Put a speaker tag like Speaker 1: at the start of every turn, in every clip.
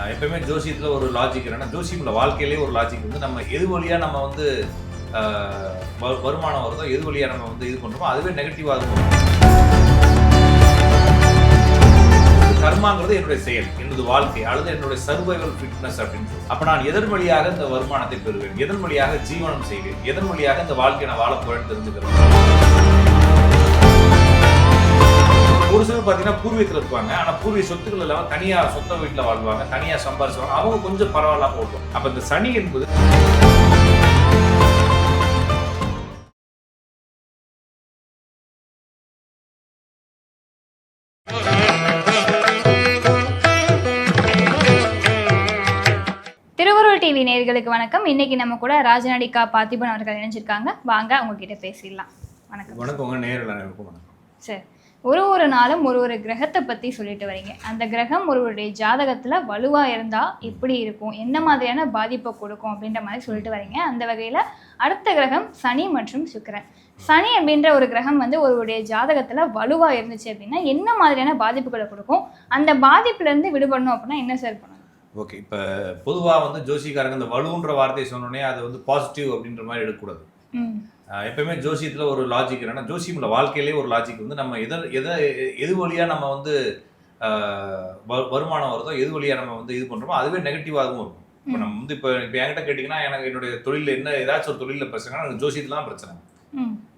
Speaker 1: ஆஹ் எப்பயுமே ஜோசியத்தில் ஒரு லாஜிக் என்னன்னா ஜோசியமில் வாழ்க்கையிலேயே ஒரு லாஜிக் வந்து நம்ம எது வழியாக நம்ம வந்து வருமானம் வருதோ எது வழியாக நம்ம வந்து இது பண்ணுறோமோ அதுவே நெகட்டிவாக இருக்கும். கர்மாங்கிறது என்னுடைய செயல் என்னது வாழ்க்கை அல்லது என்னுடைய சர்வைவல் ஃபிட்னஸ் அப்படின்னு அப்போ நான் எதன் வழியாக இந்த வருமானத்தை பெறுவேன்? எதன் வழியாக ஜீவனம் செய்வேன்? எதன் வழியாக இந்த வாழ்க்கையை நான் வாழ போறேன்னு தெரிஞ்சுக்கிறேன்? ஒரு சிலர் பார்த்தீங்கன்னா பூர்வீகத்தில் இருப்பாங்க. ஆனால் பூர்வீக சொத்துக்கள் இல்லாமல் தனியாக சொந்த வீட்டில் வாழ்வாங்க தனியாக சம்பாரிச்சுவாங்க. அவங்க கொஞ்சம் பரவாயில்லாம ஓட்டும் அப்போ இந்த சனி என்பது
Speaker 2: திருவருள் டிவி நேயர்களுக்கு வணக்கம். இன்னைக்கு நம்ம கூட ராஜநடிகா பார்த்திபன் அவர்கள் இணைஞ்சிருக்காங்க. வாங்க அவங்க கிட்ட பேசிடலாம். வணக்கம்.
Speaker 1: வணக்கம் உங்க நேரில் வணக்கம்.
Speaker 2: சரி. ஒரு ஒரு நாளும் ஒரு ஒரு கிரகத்தை பத்தி சொல்லிட்டு வரீங்க. அந்த கிரகம் ஒருவருடைய ஜாதகத்துல வலுவா இருந்தா எப்படி இருக்கும்? என்ன மாதிரியான பாதிப்பை கொடுக்கும்? அப்படின்ற மாதிரி சொல்லிட்டு வரீங்க. அந்த வகையில அடுத்த கிரகம் சனி மற்றும் சுக்கிரன். சனி அப்படின்ற ஒரு கிரகம் வந்து ஒருவருடைய ஜாதகத்துல வலுவா இருந்துச்சு அப்படின்னா என்ன மாதிரியான பாதிப்புகளை கொடுக்கும்? அந்த பாதிப்புல இருந்து விடுபடணும் அப்படின்னா என்ன சார் பண்ணணும்?
Speaker 1: ஓகே இப்போ பொதுவாக வந்து ஜோசிக்காரங்க இந்த வலுன்ற வார்த்தையை சொன்னோடனே அது வந்து பாசிட்டிவ் அப்படின்ற மாதிரி எடுக்கக்கூடாது. எப்பயுமே ஜோசியத்தில் ஒரு லாஜிக் என்னன்னா ஜோசியம்ல வாழ்க்கையிலேயே ஒரு லாஜிக் வந்து நம்ம எதை எதை எது வழியா நம்ம வந்து வருமானம் வருதோ எது வழியா நம்ம வந்து இது பண்றோமோ அதுவே நெகட்டிவாகவும் இருக்கும். இப்போ நம்ம வந்து இப்போ இப்போ என்கிட்ட கேட்டிங்கன்னா எனக்கு என்னுடைய தொழிலில் என்ன ஏதாச்சும் ஒரு தொழிலில் பிரச்சனை எனக்கு ஜோசியத்தில் தான் பிரச்சனை.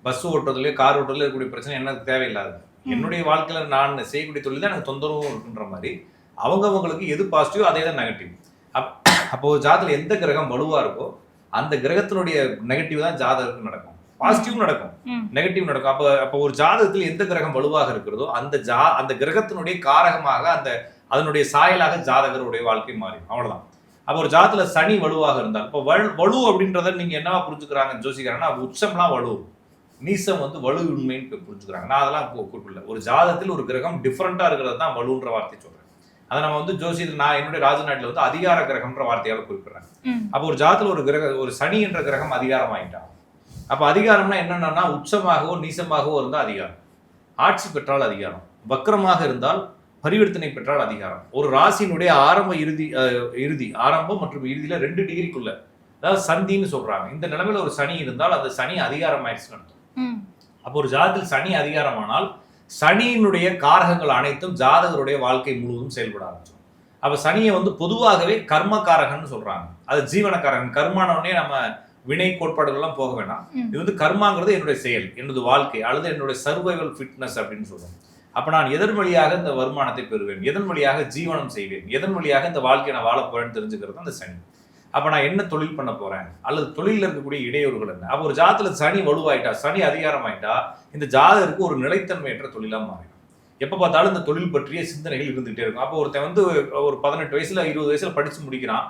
Speaker 1: பஸ் ஓட்டுறதுலயோ கார் ஓட்டுறதுல இருக்கக்கூடிய பிரச்சனை எனக்கு தேவையில்லாது. என்னுடைய வாழ்க்கையில நான் செய்யக்கூடிய தொழில் தான் எனக்கு தொந்தரவும் இருக்குன்ற மாதிரி அவங்கவங்களுக்கு எது பாசிட்டிவ் அதே தான் நெகட்டிவ் அப் அப்போ ஒரு ஜாதகத்தில் எந்த கிரகம் வலுவா இருக்கோ அந்த கிரகத்தினுடைய நெகட்டிவ் தான் ஜாதகருக்கு நடக்கும். பாசிட்டிவ் நடக்கும். நெகட்டிவ் நடக்கும். அப்போ அப்போ ஒரு ஜாதகத்தில் எந்த கிரகம் வலுவாக இருக்கிறதோ அந்த ஜா அந்த கிரகத்தினுடைய காரகமாக அந்த அதனுடைய சாயலாக ஜாதகருடைய வாழ்க்கை மாறும் அவ்வளவுதான். அப்போ ஒரு ஜாதத்துல சனி வலுவாக இருந்தால் இப்போ வலு அப்படின்றத நீங்க என்னவா புரிஞ்சுக்கிறாங்க ஜோசிக்கிறாங்கன்னா உச்சம்லாம் வலு. நீசம் வந்து வலு உண்மைன்னு புரிஞ்சுக்கிறாங்க. நான் அதெல்லாம் குறிப்பிடல. ஒரு ஜாதகத்தில் ஒரு கிரகம் டிஃப்ரெண்டா இருக்கிறது தான் வலுன்ற வார்த்தை சொல்றேன். அதை நம்ம வந்து ஜோசியத்தில் நான் என்னுடைய ராஜநாட்டில் வந்து அதிகார கிரகம்ன்ற வார்த்தையால குறிப்பிடுறேன். அப்போ ஒரு ஜாதத்துல ஒரு கிரக ஒரு சனி என்ற கிரகம் அதிகாரம் ஆயிட்டான் அப்ப அதிகாரம்னா என்னன்னா உச்சமாகவோ நீசமாகவோ இருந்தால் அதிகாரம். ஆட்சி பெற்றால் அதிகாரம். வக்ரமாக இருந்தால் பரிவர்த்தனை பெற்றால் அதிகாரம். ஒரு ராசியினுடைய ஆரம்ப இறுதி இறுதி ஆரம்பம் மற்றும் இறுதியில ரெண்டு டிகிரிக்குள்ள அதாவது சந்தின்னு சொல்றாங்க. இந்த நிலைமையில ஒரு சனி இருந்தால் அந்த சனி அதிகாரம் ஆயிடுச்சுன்னு அப்போ ஒரு ஜாதகத்தில் சனி அதிகாரமானால் சனியினுடைய காரகங்கள் அனைத்தும் ஜாதகருடைய வாழ்க்கை முழுவதும் செயல்பட ஆரம்பிச்சிடும். அப்ப சனியை வந்து பொதுவாகவே கர்மகாரகன்னு சொல்றாங்க. அது ஜீவனக்காரகன். கர்மானவனே நம்ம வினை கோட்பாடுகள்லாம் போக வேணாம். இது வந்து கர்மாங்கிறது என்னுடைய செயல் என்னது வாழ்க்கை அல்லது என்னுடைய சர்வைவல் ஃபிட்னஸ் அப்படின்னு சொல்றோம். அப்ப நான் எதன் வழியாக இந்த வருமானத்தை பெறுவேன்? எதன் வழியாக ஜீவனம் செய்வேன்? எதன் வழியாக இந்த வாழ்க்கையை நான் வாழ போறேன்னு தெரிஞ்சுக்கிறது அந்த சனி. அப்ப நான் என்ன தொழில் பண்ண போறேன்? அல்லது தொழிலில் இருக்கக்கூடிய இடையூறுகள் என்ன? அப்போ ஒரு ஜாதத்துல சனி வலுவாயிட்டா சனி அதிகாரம் ஆயிட்டா இந்த ஜாதகருக்கு ஒரு நிலைத்தன்மையற்ற தொழிலா மாறிடும். எப்ப பார்த்தாலும் இந்த தொழில் பற்றிய சிந்தனைகள் இருந்துகிட்டே இருக்கும். அப்போ ஒருத்தன் வந்து ஒரு பதினெட்டு வயசுல இருபது வயசுல படிச்சு முடிக்கிறான்.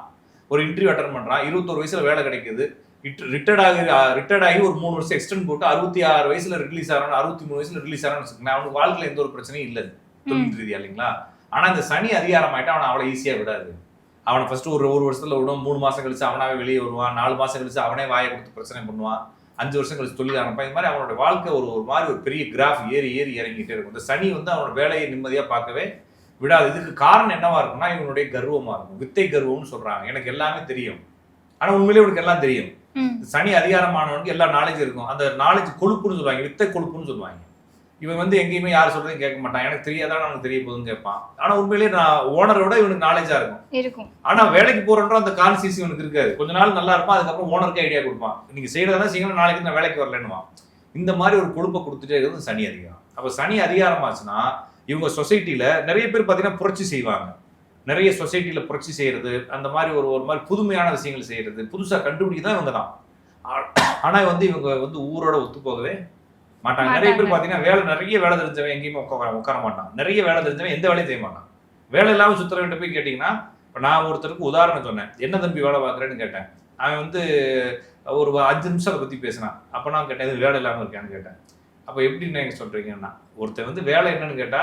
Speaker 1: ஒரு இன்டர்வியூ அட்டன் பண்றான். இருபத்தொரு வயசுல வேலை கிடைக்குது. ரிட்டையர்ட் ஆகி ரிட்டையர்ட் ஆகி ஒரு மூணு வருஷம் எக்ஸ்டெண்ட் போட்டு அறுபத்தி ஆறு வயசுல ரிலீஸ் ஆகிறான் அறுபத்தி மூணு வயசுல ரிலீஸ் ஆகிறான்னு வச்சுக்கோங்க. அவனுக்கு வாழ்க்கையில எந்த ஒரு பிரச்சனையும் இல்லை தொழில் ரீதியா இல்லைங்களா? ஆனா இந்த சனி அதிகாரம் ஆயிட்டா அவனை அவ்வளவு ஈஸியா விடாது. அவனை ஃபர்ஸ்ட் ஒரு ஒரு வருஷத்துல விடும். மூணு மாசம் கழிச்சு அவனாவே வெளியே வருவான். நாலு மாசம் கழிச்சு அவனே வாயை கொடுத்து பிரச்சனை பண்ணுவான். அஞ்சு வருஷம் கழிச்சு தொழில் ஆரம்பிப்பான். இந்த மாதிரி அவனோட வாழ்க்கை ஒரு ஒரு மாதிரி ஒரு பெரிய கிராஃப் ஏறி ஏறி இறங்கிட்டே இருக்கும். இந்த சனி வந்து அவனோட வேலையை நிம்மதியா பார்க்கவே விடாது. இதுக்கு காரணம் என்னவா இருக்கும்னா இவனுடைய கர்வமா இருக்கும். வித்தை கர்வம்னு சொல்றாங்க. எனக்கு எல்லாமே தெரியும். ஆனா உண்மையிலேயே இவனுக்கு எல்லாம் தெரியும். சனி அதிகாரமானவனுக்கு எல்லா நாலேஜ் இருக்கும். அந்த நாலேஜ் கொழுப்புன்னு சொல்லுவாங்க வித்தை கொழுப்புன்னு சொல்லுவாங்க. இவன் வந்து எங்கேயுமே யார் சொல்றதையும் கேட்க மாட்டான். எனக்கு தெரியாதான் அவனுக்கு தெரிய போகுதுன்னு கேட்பான். ஆனா உண்மையிலேயே நான் ஓனரோட இவனுக்கு நாலேஜா இருக்கும்.
Speaker 2: இருக்கும்.
Speaker 1: ஆனா வேலைக்கு போறன்ற அந்த கான்சியஸ் இவனுக்கு இருக்காது. கொஞ்ச நாள் நல்லா இருப்பான் அதுக்கப்புறம் ஓனருக்கு ஐடியா கொடுப்பான். நீங்க செய்யறதா செய்யணும் நாளைக்கு நான் வேலைக்கு வரலன்னுவான். இந்த மாதிரி ஒரு கொழுப்பை கொடுத்துட்டே இருக்கிறது சனி அதிகாரம். அப்ப சனி அதிகாரமாச்சுன்னா இவங்க சொசைட்டில நிறைய பேர் பாத்தீங்கன்னா புரட்சி செய்வாங்க. நிறைய சொசைட்டில புரட்சி செய்யறது அந்த மாதிரி ஒரு ஒரு மாதிரி புதுமையான விஷயங்கள் செய்யறது புதுசா கண்டுபிடிக்க தான் இவங்க தான். ஆனா வந்து இவங்க வந்து ஊரோட ஒத்து போகவே மாட்டாங்க. நிறைய பேர்
Speaker 2: மாட்டாங்க.
Speaker 1: பாத்தீங்கன்னா வேலை நிறைய வேலை தெரிஞ்சவன் எங்கேயுமே உட்கார உட்கார மாட்டான். நிறைய வேலை தெரிஞ்சவன் எந்த வேலையும் செய்ய மாட்டான். வேலை இல்லாம சுத்துறவன்ட்ட போய் கேட்டீங்கன்னா இப்ப நான் ஒருத்தருக்கு உதாரணம் சொன்னேன். என்ன தம்பி வேலை பார்க்குறேன்னு கேட்டேன். அவன் வந்து ஒரு அஞ்சு நிமிஷம் அதை பத்தி பேசினான். அப்ப நான் கேட்டேன் இது வேலை இல்லாம இருக்கான்னு கேட்டேன். அப்ப எப்படி நீங்க சொல்றீங்கன்னா ஒருத்தன் வந்து வேலை என்னன்னு கேட்டா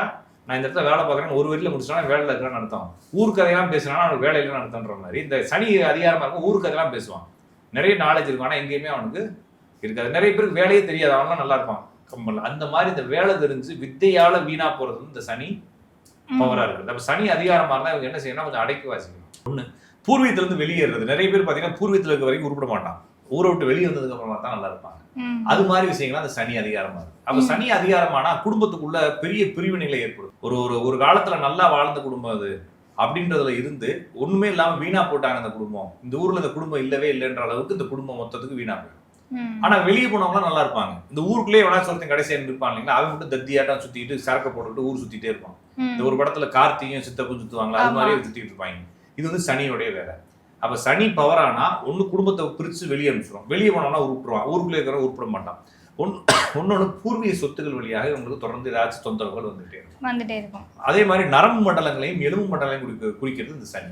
Speaker 1: நான் இந்த இடத்துல வேலை பார்க்குறேன் ஒரு வரியில முடிச்சா வேலையில் இருக்கிறான்னு அர்த்தம். ஊர் கதையெல்லாம் பேசினா அவனுக்கு வேலை இல்லைன்னு அர்த்தம்ன்ற மாதிரி. இந்த சனி அதிகாரமா இருக்கும் ஊர் கதையெல்லாம் பேசுவான். நிறைய நாலேஜ் இருக்கும் ஆனா எங்கேயுமே அவனுக்கு இருக்காது. நிறைய பேருக்கு வேலையே தெரியாது அவன்லாம் நல்லா இருப்பான். கம்பல்ல. அந்த மாதிரி இந்த வேலை தெரிஞ்சு வித்தையால வீணா போறது வந்து இந்த சனி
Speaker 2: ம்.
Speaker 1: பவரா இருக்குது. அப்ப சனி அதிகாரமா இருந்தா இவங்க என்ன செய்யணும் கொஞ்சம் அடக்கி வாசிக்கணும். பூர்வீகத்துல இருந்து வெளியேறது. நிறைய பேர் பாத்தீங்கன்னா பூர்வீகத்துல இருக்க வரைக்கும் உருப்பட மாட்டான். ஊரை விட்டு வெளியே வந்ததுக்கு அப்புறமா தான் நல்லா இருப்பாங்க. அது மாதிரி விஷயங்கள் அந்த சனி அதிகாரமா இருக்கு அப்ப. சனி அதிகாரமானா குடும்பத்துக்குள்ள பெரிய பிரிவினைகளை ஏற்படும் ஒரு ஒரு ஒரு காலத்துல நல்லா வாழ்ந்த குடும்பம் அது அப்படின்றதுல இருந்து ஒண்ணுமே இல்லாம வீணா போட்டாங்க அந்த குடும்பம். இந்த ஊர்ல இந்த குடும்பம் இல்லவே இல்லைன்ற அளவுக்கு இந்த குடும்பம் மொத்தத்துக்கு வீணா போயிடும். ஆனா வெளியே போனவங்க நல்லா இருப்பாங்க. இந்த ஊருக்குள்ளே எவனாச்சும் ஒருத்தன் கடைசியா இருப்பான் இல்லைங்களா? அவன் மட்டும் தத்தியாட்டம் சுத்திட்டு சரக்கு போட்டுட்டு ஊர் சுத்திட்டே இருப்பான். இந்த ஒரு படத்துல கார்த்தியும் சித்தப்பும் சுத்துவாங்களா? அது. மாதிரியே சுத்திட்டு இருப்பாங்க. இது வந்து சனியோடைய வேலை. அப்ப சனி பவர் ஆனா ஒண்ணு குடும்பத்தை பிரிச்சு வெளியே அனுப்பிச்சிடும் வெளியே போனோம்னா உருப்பிடுவான். ஊருக்குள்ளே இருக்கிற உருப்பிட மாட்டான். ஒன்னு ஒன்னொன்னு பூர்வீக சொத்துக்கள் வழியாக இவங்களுக்கு தொடர்ந்து ஏதாச்சும் தொந்தரவுகள் வந்துட்டே இருக்கும்.
Speaker 2: வந்துட்டே இருக்கும்.
Speaker 1: அதே மாதிரி நரம்பு மண்டலங்களையும் எலும்பு மண்டலங்களையும் குறிக்க குறிக்கிறது இந்த சனி.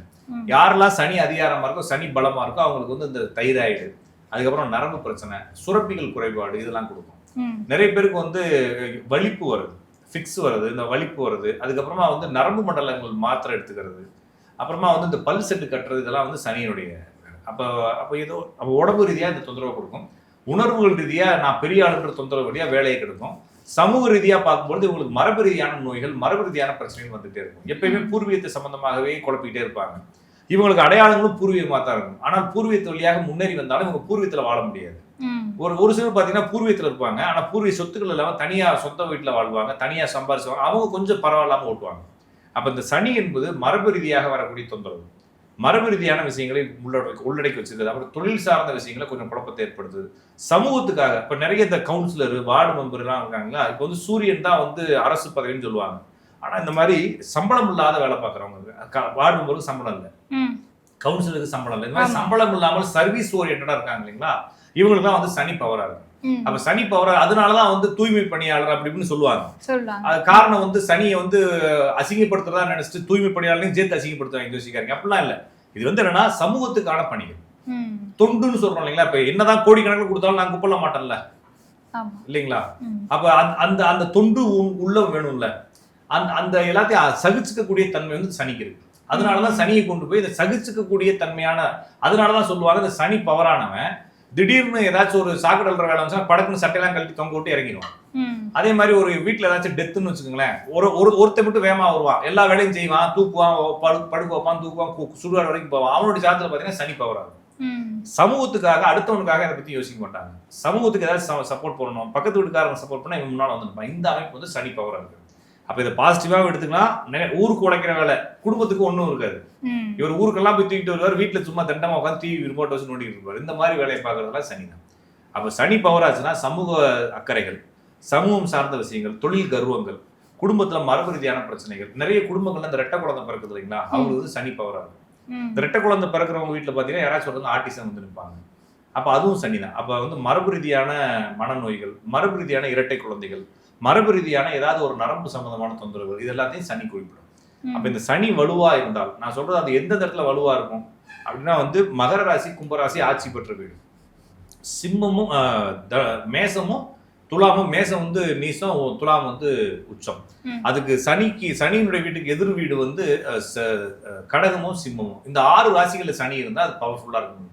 Speaker 1: யாரெல்லாம் சனி அதிகாரமா இருக்கோ சனி பலமா இருக்கோ அவங்களுக்கு வந்து இந்த தைராய்டு அதுக்கப்புறம் நரம்பு பிரச்சனை சுரப்பிகள் குறைபாடு இதெல்லாம் கொடுக்கும். நிறைய பேருக்கு வந்து வலிப்பு வருது. ஃபிக்ஸ் வருது இந்த வலிப்பு வருது. அதுக்கப்புறமா வந்து நரம்பு மண்டலங்கள் மாத்திரை எடுத்துக்கிறது. அப்புறமா வந்து இந்த பல் செட்டு கட்டுறது இதெல்லாம் வந்து சனியுடைய அப்போ அப்போ ஏதோ அப்போ உடம்பு ரீதியாக இந்த தொந்தரவு கொடுக்கும். உணர்வுகள் ரீதியாக நான் பெரிய ஆளுன்ற தொந்தரவு வழியாக வேலையை கெடுக்கும். சமூக ரீதியாக பார்க்கும்பொழுது இவங்களுக்கு மரபு ரீதியான நோய்கள் மரபு ரீதியான பிரச்சனைகள் வந்துட்டே இருக்கும். எப்பயுமே பூர்வீகத்தை சம்பந்தமாகவே குழப்பிக்கிட்டே இருப்பாங்க. இவங்களுக்கு அடையாளங்களும் பூர்வீகமாக தான் இருக்கும். ஆனால் பூர்வீகத்து வழியாக முன்னேறி வந்தாலும் இவங்க பூர்வீகத்தில் வாழ முடியாது. ஒரு ஒரு சிலர் பார்த்தீங்கன்னா பூர்வீகத்தில் இருப்பாங்க. ஆனால் பூர்வீக சொத்துக்கள் இல்லாமல் தனியாக சொந்த வீட்டில் வாழ்வாங்க தனியாக சம்பாரிச்சுவாங்க. அவங்க கொஞ்சம் பரவாயில்லாமல் ஓட்டுவாங்க. அப்போ இந்த சனி என்பது மரபு ரீதியாக வரக்கூடிய தொந்தரவு. மரபு ரீதியான விஷயங்களை உள்ளடக்கி உள்ளடக்கி வச்சிருக்குது அப்புறம் தொழில் சார்ந்த விஷயங்களை கொஞ்சம் குழப்பத்தை ஏற்படுத்துது. சமூகத்துக்காக இப்போ நிறைய இந்த கவுன்சிலர் வார்டு மெம்பர்லாம் இருக்காங்களா? இப்போ வந்து சூரியன் தான் வந்து அரசு பதவின்னு சொல்லுவாங்க. ஆனால் இந்த மாதிரி சம்பளம் இல்லாத வேலை பார்க்குறவங்க வார்டு மெம்பருக்கு சம்பளம் இல்லை. கவுன்சிலருக்கு சம்பளம் இல்லை. இந்த மாதிரி. சம்பளம் இல்லாமல் சர்வீஸ் ஓரியன்டா இருக்காங்க இல்லைங்களா? இவங்களுக்குலாம் வந்து சனி பவரா இருக்கு.
Speaker 2: ம்.
Speaker 1: அப்ப சனி பவர் அதனாலதான் வந்து தூய்மை பணியாளர் அப்படி இப்படின்னு சொல்லுவாங்க.
Speaker 2: சொல்லுவாங்க.
Speaker 1: அது காரணம் வந்து சனியை வந்து அசிங்கப்படுத்துறதா நினைச்சிட்டு தூய்மை பணியாளரையும் சேர்த்து அசிங்கப்படுத்துவாங்க யோசிக்காங்க அப்படிலாம் இல்ல. இது வந்து என்னன்னா சமூகத்துக்கான பணிகள். தொண்டுன்னு சொல்றோம் இல்லைங்களா? இப்ப என்னதான் கோடிக்கணக்கில் கொடுத்தாலும் நான் குப்பல மாட்டேன்ல. இல்லைங்களா. அப்ப அந்த- அந்த தொண்டு உள்ள வேணும்ல. அந்த அந்த எல்லாத்தையும் சகிச்சுக்கக்கூடிய தன்மை வந்து சனிக்கு இருக்கு. அதனாலதான் சனியை கொண்டு போய் இந்த சகிச்சுக்கக்கூடிய தன்மையான அதனாலதான் சொல்லுவாங்க இந்த சனி பவரானவன் திடீர்னு ஏதாச்சும் ஒரு சாக்கடல்ற வேலை வந்துச்சா படக்குன்னு சட்டையெல்லாம் கழட்டி தொங்க விட்டு இறங்கிடுவான். அதே மாதிரி ஒரு வீட்ல ஏதாச்சும் டெத்துன்னு வச்சுக்கோங்களேன் ஒரு ஒரு ஒருத்தன் மட்டும் வேகமா வருவான் எல்லா வேலையும் செய்வான் தூக்குவான் படு படுக்க வைப்பான் தூக்குவான் சுடுகாடு வரைக்கும் போவான். அவனுடைய சாதத்துல பாத்தீங்கன்னா சனி பவர் ஆகும்.
Speaker 2: ம்.
Speaker 1: சமூகத்துக்காக அடுத்தவனுக்காக இதை பத்தி யோசிக்க மாட்டாங்க. சமூகத்துக்கு ஏதாவது சப்போர்ட் பண்ணணும் பக்கத்து வீட்டுக்காரங்க சப்போர்ட் பண்ணா இவன் முன்னால வந்து இந்த அமைப்பு வந்து சனி பவர் இருக்கு அப்ப இதை பாசிட்டிவாக எடுத்துக்கலாம். ஊருக்கு உழைக்கிற வேலை குடும்பத்துக்கு ஒன்றும் இருக்காது. இவர் ஊருக்கெல்லாம் போய் தூக்கிட்டு வருவார் வீட்டில் சும்மா தண்டமா உட்காந்து டிவி ரிமோட் வச்சு நோண்டிட்டு இருப்பார். இந்த மாதிரி வேலையை பார்க்கறதுலாம் சனி தான். அப்போ சனி பவர் ஆச்சுன்னா சமூக அக்கறைகள் சமூகம் சார்ந்த விஷயங்கள் தொழில் கர்வங்கள் குடும்பத்துல மரபு ரீதியான பிரச்சனைகள் நிறைய குடும்பங்கள்ல இந்த ரெட்டை குழந்தை பிறக்குது இல்லைங்களா? அவங்களுக்கு வந்து சனி பவரா இருக்கும். இந்த ரெட்டை குழந்தை பிறக்கிறவங்க வீட்டில் பார்த்தீங்கன்னா யாராச்சும் ஒருத்தவங்க ஆர்டிசம் வந்து நிற்பாங்க. அப்போ அதுவும் சனி தான். அப்போ வந்து மரபு ரீதியான மனநோய்கள் மரபு ரீதியான இரட்டை குழந்தைகள் மரபு ரீதியான ஏதாவது ஒரு நரம்பு சம்பந்தமான தொந்தரவுகள் இது எல்லாத்தையும் சனி குறிப்பிடும். அப்ப இந்த சனி வலுவா இருந்தால் நான் சொல்றது அது எந்த இடத்துல வலுவா இருக்கும் அப்படின்னா வந்து மகர ராசி கும்பராசி ஆட்சி பெற்ற வீடு சிம்மமும் மேசமும் துலாமும் மேசம் வந்து நீசம் துலாம் வந்து உச்சம். அதுக்கு சனிக்கு சனியினுடைய வீட்டுக்கு எதிர் வீடு வந்து கடகமும் சிம்மமும் இந்த ஆறு ராசிகள்ல சனி இருந்தா அது பவர்ஃபுல்லா இருக்கும்.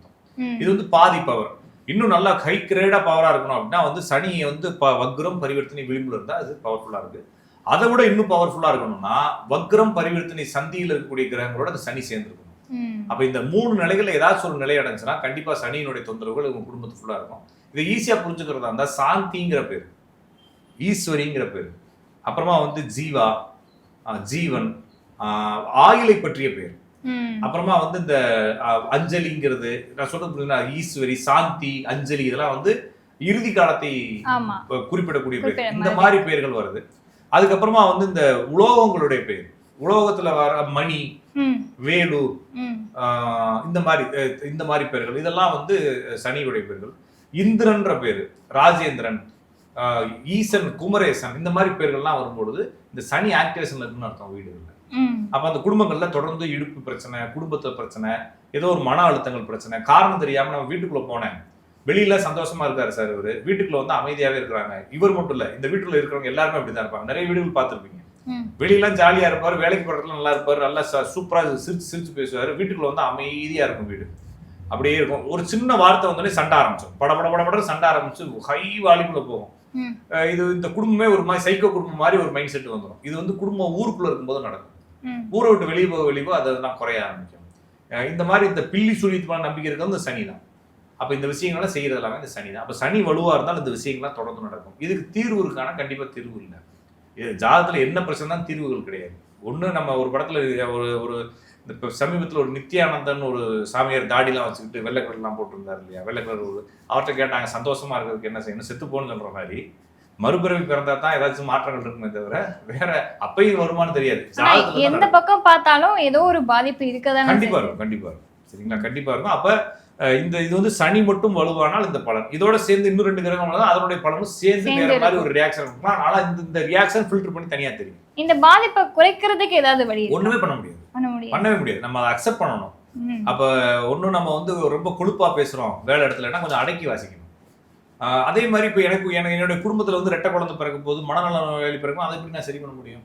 Speaker 1: இது வந்து பாதி பவர் இன்னும் நல்லா ஹை கிரேடா பவரா இருக்கணும் அப்படின்னா வந்து சனி வந்து ப- வக்ரம் பரிவர்த்தனை விளிம்புல இருந்தா அது பவர்ஃபுல்லா இருக்கு. அதை விட இன்னும் பவர்ஃபுல்லா இருக்கணும்னா வக்ரம் பரிவர்த்தனை சந்தியில் இருக்கக்கூடிய கிரகங்களோட அந்த சனி சேர்ந்துருக்கணும். அப்ப இந்த மூணு நிலைகள்ல ஏதாச்சும் ஒரு நிலை அடைஞ்சுன்னா கண்டிப்பா சனியினுடைய தொந்தரவுகள் உங்க குடும்பத்து ஃபுல்லா இருக்கும். இதை ஈஸியா புரிஞ்சுக்கிறதா இருந்தா சாந்திங்கிற பேர். ஈஸ்வரிங்கிற பேர். அப்புறமா வந்து ஜீவா ஜீவன் ஆயிலை பற்றிய பேர். அப்புறமா வந்து இந்த அஞ்சலிங்கிறது நான் சொல்றது ஈஸ்வரி சாந்தி அஞ்சலி இதெல்லாம் வந்து இறுதி காலத்தை குறிப்பிடக்கூடிய பேர். இந்த
Speaker 2: மாதிரி.
Speaker 1: பேர்கள் வருது. அதுக்கப்புறமா வந்து இந்த உலோகங்களுடைய பேர். உலோகத்துல வர மணி. வேலு இந்த மாதிரி இந்த மாதிரி பேர்கள். இதெல்லாம் வந்து சனியுடைய பேர்கள். இந்திரன்ற பேரு ராஜேந்திரன் ஈசன் குமரேசன் இந்த மாதிரி பேர்கள்லாம் வரும்பொழுது இந்த சனி ஆக்டிவேஷன்ல இருக்குன்னு அர்த்தம் வீடுகள்ல. அப்ப அந்த குடும்பங்கள்ல தொடர்ந்து இடுப்பு பிரச்சனை குடும்பத்துல பிரச்சனை ஏதோ ஒரு மன அழுத்தங்கள் பிரச்சனை காரணம் தெரியாம நம்ம வீட்டுக்குள்ள போனேன். வெளியில சந்தோஷமா இருக்காரு சார் இவரு. வீட்டுக்குள்ள வந்து அமைதியாவே இருக்கிறாங்க. இவர் மட்டும் இல்ல இந்த வீட்டுல இருக்கிறவங்க எல்லாருமே அப்படிதான் இருப்பாங்க. நிறைய வீடுகள் பார்த்திருப்பீங்க.
Speaker 2: ம்.
Speaker 1: வெளியெல்லாம் ஜாலியா இருப்பாரு வேலைக்கு போறதுல நல்லா இருப்பாரு நல்லா சூப்பரா சிரிச்சு சிரிச்சு பேசுவாரு. வீட்டுக்குள்ள வந்து அமைதியா இருக்கும் வீடு. அப்படியே இருக்கும். ஒரு சின்ன வார்த்தை வந்தோடனே சண்டை ஆரம்பிச்சோம் பட பட பட பட சண்டை ஆரம்பிச்சு ஹை வால்யூம்ல போகும். இது இந்த குடும்பமே ஒரு மாதிரி சைக்கோ குடும்பம் மாதிரி ஒரு மைண்ட் செட் வந்துடும் இது வந்து குடும்பம் ஊருக்குள்ள இருக்கும்போது நடக்கும். ஊரை விட்டு வெளியே போக வெளியே போக அதெல்லாம் குறைய ஆரம்பிக்கும். இந்த மாதிரி இந்த பில்லி சுழித்துமான நம்பிக்கை இருக்கிறது இந்த சனி தான் அப்ப இந்த விஷயங்கள்லாம் செய்யறது எல்லாமே இந்த சனி தான் அப்ப சனி வலுவா இருந்தாலும் இந்த விஷயங்கள்லாம் தொடர்ந்து நடக்கும். இதுக்கு தீர்வு இருக்கானா? கண்டிப்பா தீர்வு இல்லை. இது ஜாதகத்துல என்ன பிரச்சனை தான் தீர்வுகள் கிடையாது. ஒண்ணு நம்ம ஒரு படத்துல ஒரு ஒரு இந்த சமீபத்தில் சமீபத்துல ஒரு நித்யானந்தன் ஒரு சாமியார் தாடிலாம் வச்சுக்கிட்டு வெள்ளை கலர்லாம் போட்டிருந்தார் இல்லையா? வெள்ளை கலர் ஒரு அவர்கிட்ட கேட்டாங்க சந்தோஷமா இருக்கிறதுக்கு என்ன செய்யணும்? செத்து போகணும்னு மாதிரி. மறுபிறவி பிறந்தா தான் ஏதாச்சும் மாற்றங்கள் இருக்குமே தவிர வேற அப்பயும் வருமானு தெரியாது. தான்
Speaker 2: எந்த பக்கம் பார்த்தாலும் ஏதோ ஒரு பாதிப்பு இருக்கதானே
Speaker 1: கண்டிப்பா இருக்கும் கண்டிப்பா இருக்கும். சரிங்களா? கண்டிப்பா இருக்கும். அப்ப இந்த இது வந்து சனி மட்டும் வலுவானால் இந்த பலன். இதோட சேர்ந்து இன்னும் ரெண்டு கிரகம் உள்ளதா அதனுடைய பலனும் சேர்ந்து வேற மாதிரி ஒரு ரியாக்ஷன் இருக்கும்? ஆனா இந்த இந்த ரியாக்ஷன் ஃபில்டர் பண்ணி தனியா தெரியும்.
Speaker 2: இந்த பாதிப்பை குறைக்கிறதுக்கு ஏதாவது வழி?
Speaker 1: ஒண்ணுமே பண்ண முடியாது.
Speaker 2: பண்ண முடியாது.
Speaker 1: பண்ணவே முடியாது. நம்ம அதை அக்செப்ட் பண்ணணும். அப்ப ஒன்றும் நம்ம வந்து ரொம்ப கொழுப்பா பேசுறோம். வேலை இடத்துலனா கொஞ்சம் அடக்கி வாசிக்கணும். அதே மாதிரி இப்போ எனக்கு எனக்கு என்னுடைய குடும்பத்துல வந்து ரெட்டை குழந்தை பிறக்கும் போது மனநல நோயாளி பிறக்கும் அதை எப்படி நான் சரி பண்ண முடியும்?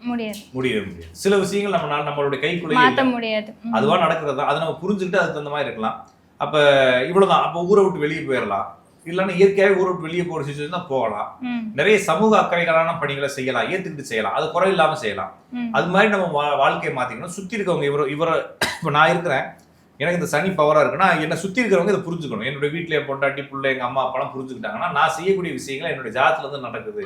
Speaker 2: முடியாது.
Speaker 1: முடியவே முடியாது. சில விஷயங்கள் நம்மளால நம்மளுடைய கைக்குள்ளேயே
Speaker 2: மாத்த
Speaker 1: இல்லை.
Speaker 2: முடியாது.
Speaker 1: அதுவா நடக்கிறது? தான் அதை நம்ம புரிஞ்சுக்கிட்டு அதுக்கு தகுந்த மாதிரி இருக்கலாம். அப்ப இவ்வளவுதான். அப்ப ஊரை விட்டு வெளியே போயிடலாம். இல்லைன்னா இயற்கையாகவே ஊரை விட்டு வெளியே போகிற சுச்சுவேஷன் தான் போகலாம். நிறைய சமூக அக்கறைகளான பணிகளை செய்யலாம். ஏத்துக்கிட்டு செய்யலாம். அது குறை இல்லாம செய்யலாம். அது மாதிரி நம்ம வா- வாழ்க்கையை மாத்திக்கணும். சுத்தி இருக்கவங்க இவர இவர இப்போ நான் இருக்கிறேன். எனக்கு இந்த சனி பவரா இருக்குன்னா என்னை சுத்தி இருக்கிறவங்க இதை புரிஞ்சுக்கணும். என்னுடைய வீட்டுல என் பொண்டாட்டி பிள்ளை எங்க அம்மா அப்பாலாம் புரிஞ்சுக்கிட்டாங்கன்னா நான் செய்யக்கூடிய விஷயங்கள் என்னுடைய ஜாதத்துல இருந்து நடக்குது.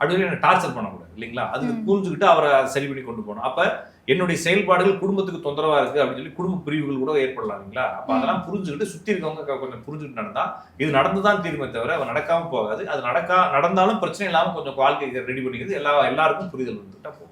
Speaker 1: அப்படின்னு என்ன டார்ச்சர் பண்ணக்கூடாது இல்லைங்களா?
Speaker 2: ம்.
Speaker 1: புரிஞ்சுக்கிட்டு அவரை அதை சரி பண்ணி கொண்டு போகணும். அப்ப என்னுடைய செயல்பாடுகள் குடும்பத்துக்கு தொந்தரவா இருக்கு அப்படின்னு சொல்லி குடும்ப பிரிவுகள் கூட ஏற்படலாம் இல்லைங்களா? அப்ப. அதெல்லாம் புரிஞ்சுக்கிட்டு சுத்தி இருக்கவங்க கொஞ்சம் புரிஞ்சுக்கிட்டு நடந்தா இது நடந்துதான் தீருமே தவிர அவ நடக்காம போகாது. அது நடக்கா நடந்தாலும் பிரச்சனை இல்லாம கொஞ்சம் வாழ்க்கை ரெடி பண்ணிக்கிறது எல்லா எல்லாருக்கும் புரிதல் வந்துட்டா போகும்